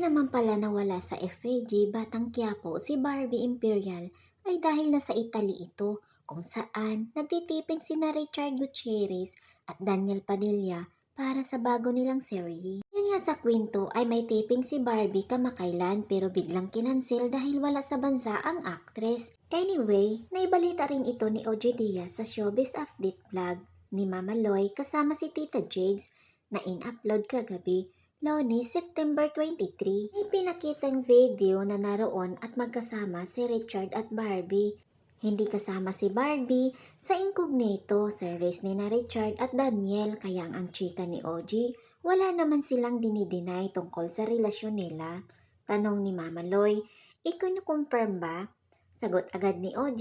naman pala nawala sa FAG Batang Quiapo si Barbie Imperial ay dahil nasa Italy ito kung saan nagtitipid sina Richard Gutierrez at Daniel Padilla para sa bago nilang serye. Yan nga sa kwento ay may taping si Barbie kamakailan pero biglang kinansel dahil wala sa bansa ang actress. Anyway, naibalita rin ito ni OJ Diaz sa Showbiz Update vlog ni Mama Loy kasama si Tita Jigs na in-upload kagabi Loni, September 23, may pinakitang video na naroon at magkasama si Richard at Barbie. Hindi kasama si Barbie sa incognito sa race ni na Richard at Daniel kaya ang chika ni OG, wala naman silang dinideny tungkol sa relasyon nila. Tanong ni Mama Loy, ikinukonfirm ba? Sagot agad ni OG,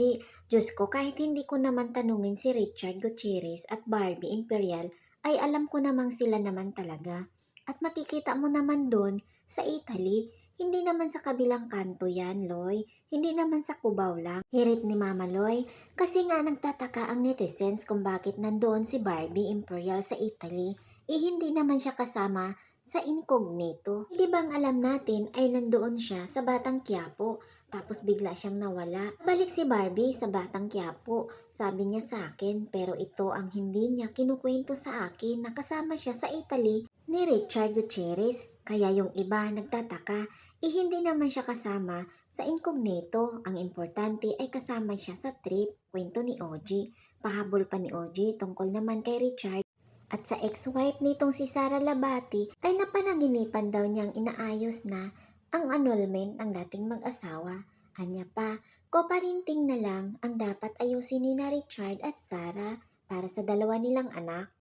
Diyos ko kahit hindi ko naman tanungin si Richard Gutierrez at Barbie Imperial ay alam ko namang sila naman talaga. At makikita mo naman doon sa Italy, hindi naman sa kabilang kanto yan, Loy. Hindi naman sa Cubao lang. Hirit ni Mama Loy, kasi nga nagtataka ang netizens kung bakit nandoon si Barbie Imperial sa Italy. Eh hindi naman siya kasama sa incognito. Hindi bang alam natin ay nandoon siya sa Batang Quiapo, tapos bigla siyang nawala. Balik si Barbie sa Batang Quiapo, sabi niya sa akin, pero ito ang hindi niya kinukwento sa akin na kasama siya sa Italy ni Richard Gutierrez. Kaya yung iba nagtataka, eh hindi naman siya kasama sa incognito. Ang importante ay kasama siya sa trip, kwento ni OG. Pahabol pa ni OG tungkol naman kay Richard. At sa ex-wife nitong si Sara Labati ay napanaginipan daw niyang inaayos na ang annulment ng dating mag-asawa. Anya pa, koparinting na lang ang dapat ayusin ni na Richard at Sara para sa dalawa nilang anak.